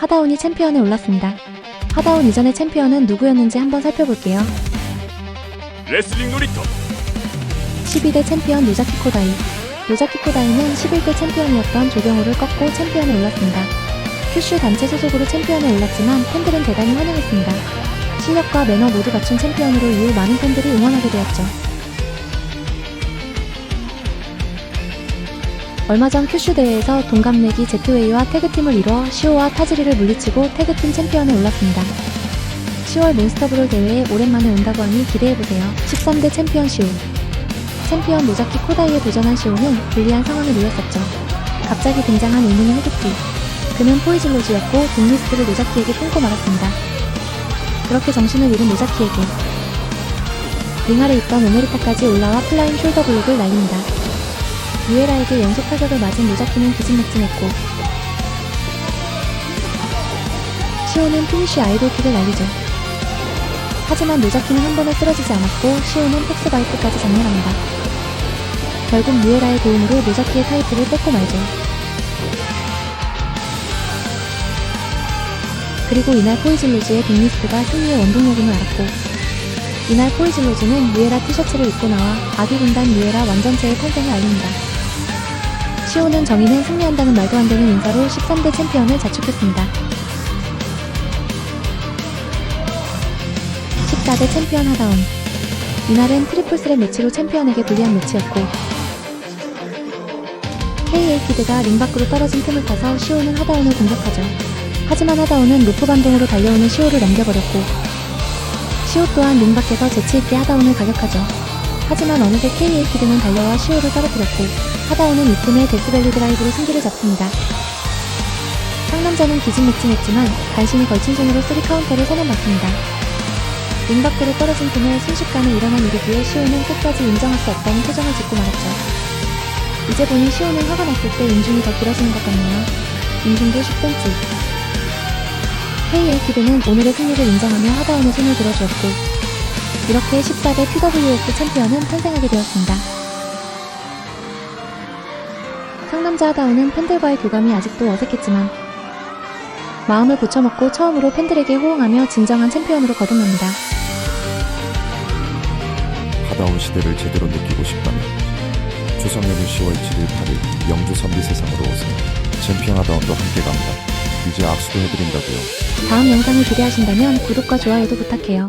하다운이 챔피언에 올랐습니다. 하다운 이전의 챔피언은 누구였는지 한번 살펴볼게요. 레슬링 놀이터 12대 챔피언 노자키 코다이. 노자키 코다이는 11대 챔피언이었던 조경호를 꺾고 챔피언에 올랐습니다. 큐슈 단체 소속으로 챔피언에 올랐지만 팬들은 대단히 환영했습니다. 실력과 매너 모두 갖춘 챔피언으로 이후 많은 팬들이 응원하게 되었죠. 얼마 전 큐슈 대회에서 동갑내기 제트웨이와 태그팀을 이뤄 시오와 타지리를 물리치고 태그팀 챔피언에 올랐습니다. 10월 몬스터브롤 대회에 오랜만에 온다고 하니 기대해보세요. 13대 챔피언 시오. 챔피언 노자키 코다이에 도전한 시오는 불리한 상황에 놓였었죠. 갑자기 등장한 의문의 후드티. 그는 포이즐로즈였고 빅리스트를 노자키에게 끊고 말았습니다. 그렇게 정신을 잃은 노자키에게 링 아래 있던 오메리타까지 올라와 플라잉 숄더 블록을 날립니다. 유에라에게 연속 타격을 맞은 노자키는 기진맥진했고 시오는 피니쉬 아이돌킥을 날리죠. 하지만 노자키는 한 번에 쓰러지지 않았고 시오는 텍스바이트까지 장렬합니다. 결국 유에라의 도움으로 노자키의 타이틀을 뺏고 말죠. 그리고 이날 포이즐로즈의 빅리스트가 승리의 원동력임을 알았고 이날 포이즐로즈는 유에라 티셔츠를 입고 나와 아기 군단 유에라 완전체의 탄생을 알립니다. 시오는 정의는 승리한다는 말도 안 되는 인사로 13대 챔피언을 자축했습니다. 14대 챔피언 하다운 이날은 트리플 스랩 매치로 챔피언에게 불리한 매치였고 KA키드가 링 밖으로 떨어진 틈을 타서 시오는 하다운을 공격하죠. 하지만 하다운은 로프 반동으로 달려오는 시오를 넘겨버렸고 시오 또한 링 밖에서 재치있게 하다운을 가격하죠. 하지만 어느새 KA키드는 달려와 시오를 떨어뜨렸고 하다운은 이 틈에 데스밸리 드라이브로 승기를 잡습니다. 상남자는 기진맥진했지만 간신히 걸친 손으로 3 카운터를 선언받습니다. 링 밖으로 떨어진 틈에 순식간에 일어난 일이기에 시오는 끝까지 인정할 수 없다는 표정을 짓고 말았죠. 이제 보니 시오는 화가 났을 때 인중이 더 길어지는 것 같네요. 인중도 10cm. KA키드는 오늘의 승리를 인정하며 하다운의 손을 들어주었고 이렇게 14대 PWS 챔피언은 탄생하게 되었습니다. 상남자 하다운은 팬들과의 교감이 아직도 어색했지만 마음을 고쳐먹고 처음으로 팬들에게 호응하며 진정한 챔피언으로 거듭납니다. 하다운 시대를 제대로 느끼고 싶다면 추석연휴 10월 7일 8일 영주 선비 세상으로 오세요. 챔피언 하다운도 함께 갑니다. 이제 악수도 해드린다고요. 다음 영상을 기대하신다면 구독과 좋아요도 부탁해요.